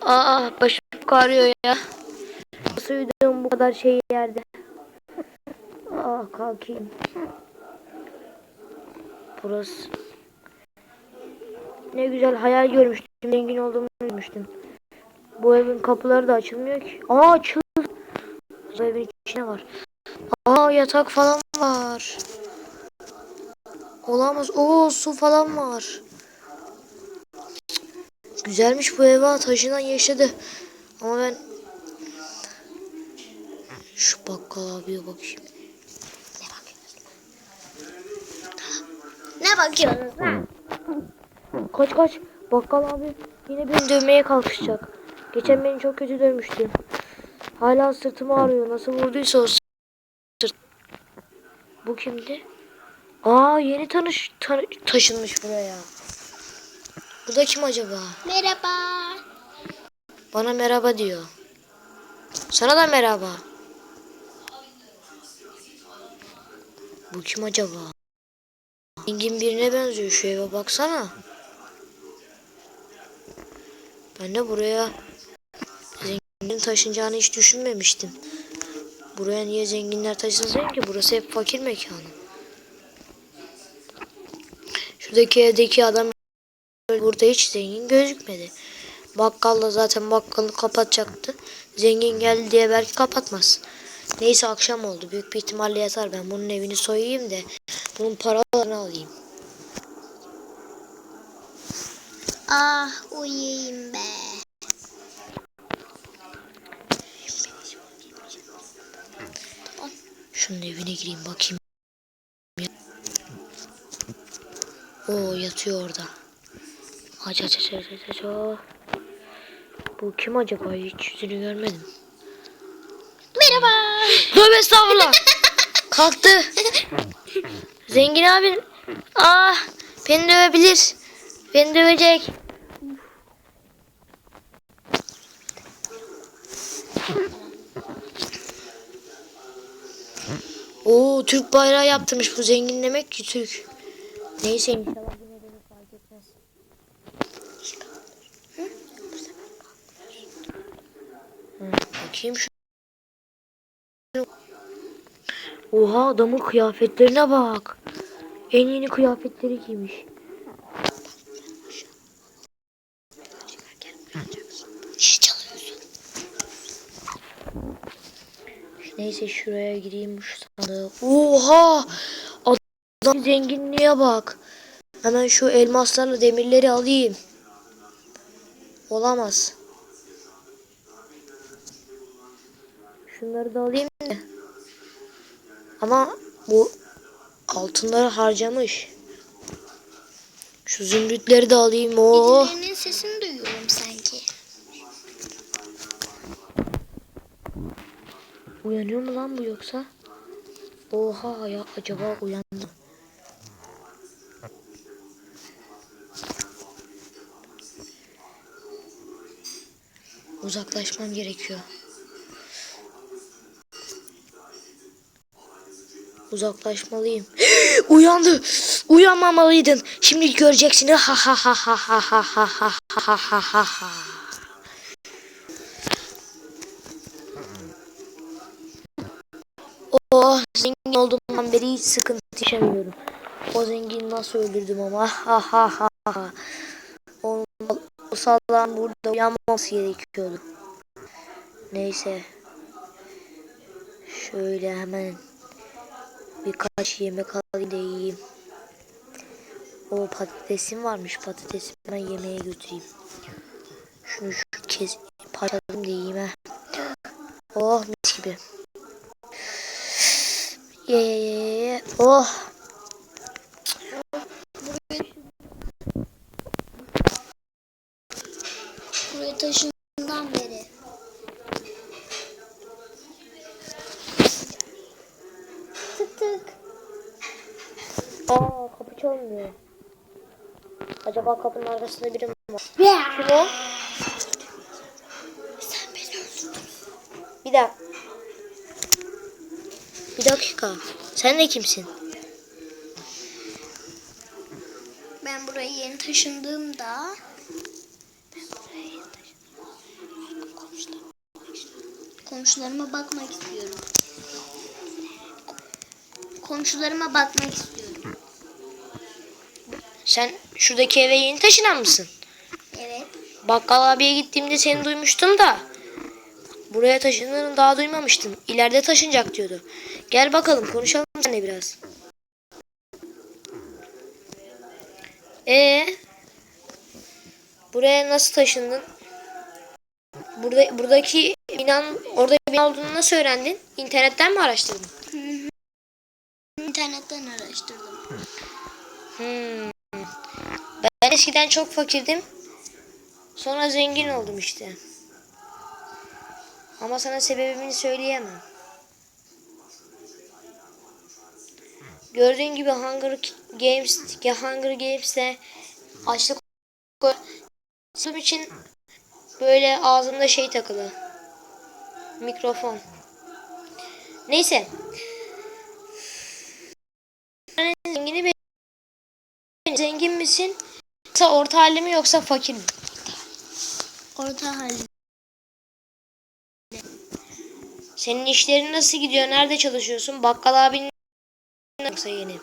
Aa başım ağrıyor ya. Nasıl uyudum bu kadar şey yerde. Aa kalkayım. Burası. Ne güzel hayal görmüştüm. Zengin olduğumu görmüştüm. Bu evin kapıları da açılmıyor ki. Aa açıldı. Bu evin içine var. Aa yatak falan var. Olamaz. Oo su falan var. Güzelmiş bu ev ha. Taşınan yaşadı. Ama ben şu bakkal abiye bakayım. Ne bakıyorsunuz lan? Kaç kaç. Bakkal abi yine beni dövmeye kalkışacak. Geçen beni çok kötü dövmüştü. Hala sırtım ağrıyor. Nasıl vurduysa o sırt. Bu kimdi? Aa yeni tanış ta- taşınmış buraya. Bu da kim acaba? Merhaba. Bana merhaba diyor. Sana da merhaba. Bu kim acaba? Zengin birine benziyor şu eve baksana. Ben de buraya zenginin taşınacağını hiç düşünmemiştim. Buraya niye zenginler taşınsın ki? Burası hep fakir mekanı. Şuradaki evdeki adam burada hiç zengin gözükmedi. Bakkal da zaten bakkalı kapatacaktı. Zengin geldi diye belki kapatmaz. Neyse akşam oldu. Büyük bir ihtimalle yatar. Ben bunun evini soyayım da bunun paralarını alayım. Ah uyuyayım be. Şunun evine gireyim bakayım. Oo yatıyor orada. Aç aç aç aç aç aç. Bu kim acaba? Hiç yüzünü görmedim. Merhaba. Tövbe estağfurullah. Kalktı. Zengin abin. Ah beni dövebilir. Beni dövecek. Oo Türk bayrağı yaptırmış bu zengin demek ki Türk. Neyse inşallah yine beni fark etmez. Hı, bakayım şu. Oha adamın kıyafetlerine bak. En yeni kıyafetleri giymiş. Neyse şuraya gireyim şu sandığı. Oha! Adam zenginliğe bak. Hemen şu elmaslarla demirleri alayım. Olamaz. Şunları da alayım da. Ama bu altınları harcamış. Şu zümrütleri de alayım. Oh. Birilerinin sesini duyuyorum sanki. Uyanıyor mu lan bu yoksa? Oha ya acaba uyandı. Uzaklaşmam gerekiyor. Uzaklaşmalıyım. Uyandı. Uyanmamalıydın. Şimdi göreceksin. Ha ha ha ha ha ha ha ha ha ha ha ha. Oh zengin olduğumdan beri hiç sıkıntı yaşamıyorum. O zengini nasıl öldürdüm ama ha ha ha ha. O, o sallan burada uyanmaması gerekiyordu. Neyse. Şöyle hemen birkaç yemek alayım da yiyeyim. O patatesim varmış. Patatesimi ben yemeğe götüreyim. Şunu şu kez parçaladım da yiyeyim ha. Oh mis gibi. Ye ye ye ye. Oh. Buraya taşındığından beri. Acaba kapının arkasında biri var? Kim o? Sen beni öldürdün. Bir dakika. Bir dakika. Sen de kimsin? Ben buraya yeni taşındığımda komşularıma bakmak istiyorum. Komşularıma bakmak istiyorum. Sen şuradaki eve yeni taşınan mısın? Evet. Bakkal abiye gittiğimde seni duymuştum da. Buraya taşındığını daha duymamıştım. İleride taşınacak diyordu. Gel bakalım konuşalım seninle biraz. Ee, buraya nasıl taşındın? Burada buradaki binanın orada bina olduğunu nasıl öğrendin? İnternetten mi araştırdın? İnternetten araştırdım. Hmm. Eskiden çok fakirdim. Sonra zengin oldum işte. Ama sana sebebini söyleyemem. Gördüğün gibi Hunger Games, ya Hunger Games'te açlık Bunun için böyle ağzımda şey takılı. Mikrofon. Neyse. Zengin misin? Yoksa orta halli mi yoksa fakir mi? Orta halde. Senin işlerin nasıl gidiyor? Nerede çalışıyorsun? Bakkal abinin yoksa yeni.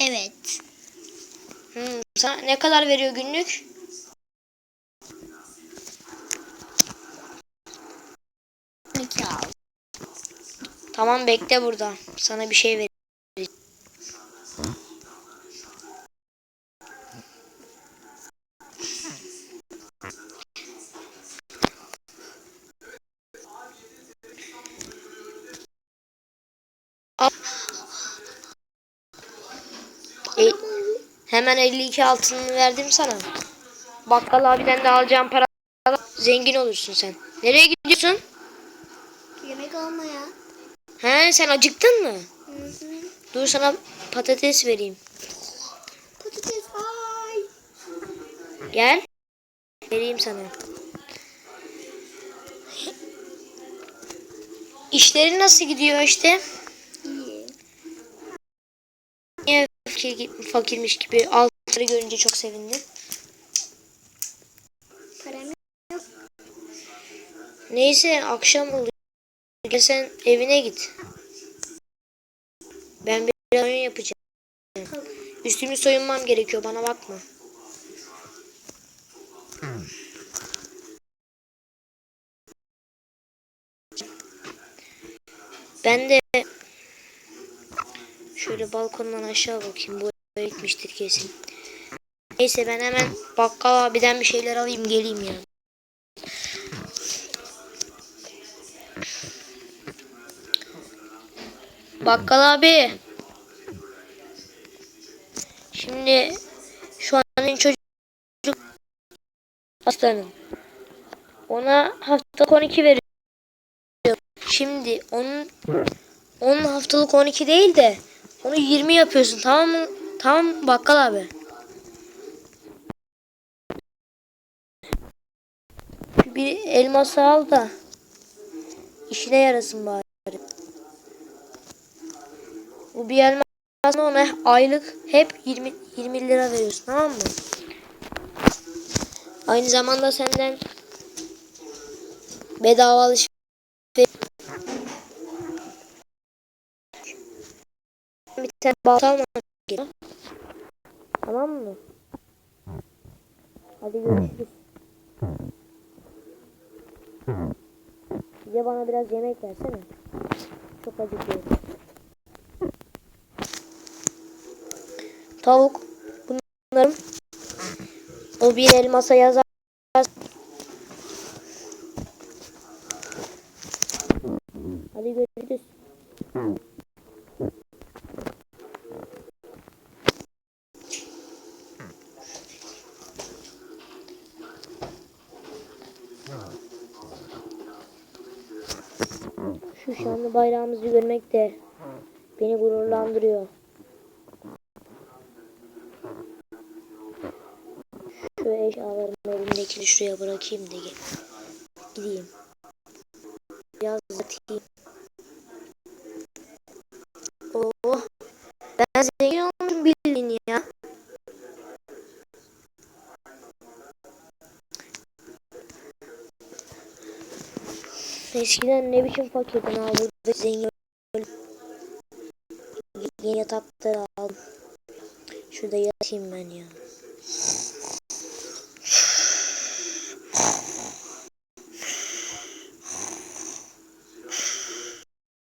Evet. Hmm, sana ne kadar veriyor günlük? Tamam bekle burada. Sana bir şey vereceğim. Hemen 52 altınını verdim sana. Bakkal abiden de alacağım para zengin olursun sen. Nereye gidiyorsun? Yemek almaya. He sen acıktın mı? Hı hı. Dur sana patates vereyim. Patates ay. Gel. Vereyim sana. İşlerin nasıl gidiyor işte? İyi. Niye fakir, fakirmiş gibi altları görünce çok sevindin? Param yok. Neyse akşam oldu. Gel sen evine git. Ben bir oyun yapacağım. Üstümü soyunmam gerekiyor bana bakma. Ben de şöyle balkondan aşağı bakayım. Bu eve gitmiştir kesin. Neyse ben hemen bakkal abiden bir şeyler alayım geleyim ya. Bakkal abi. Şimdi şu an benim çocuk hastanın. Ona haftalık 12 veriyorum. Şimdi onun onun haftalık 12 değil de onu 20 yapıyorsun tamam mı? Tamam bakkal abi? Bir elması al da işine yarasın bari. Bu bir elma ona aylık hep 20 20 lira veriyorsun tamam mı? Aynı zamanda senden bedava alışveriş tane balta gerekiyor. Tamam mı? Hadi görüşürüz. Bir de bana biraz yemek versene. Çok acıkıyorum. Tavuk. Bunlarım. O bir elmasa yazar. Hadi görüşürüz. Şu şanlı bayrağımızı görmek de beni gururlandırıyor. Şu eşyalarımı elimdekini şuraya bırakayım da. Gideyim. Biraz yatayım. Oh. Ben zengin olmuşum bildiğin ya. Eskiden ne biçim ha burada zengin Yeni yatakları aldım. Şurada yatayım ben ya.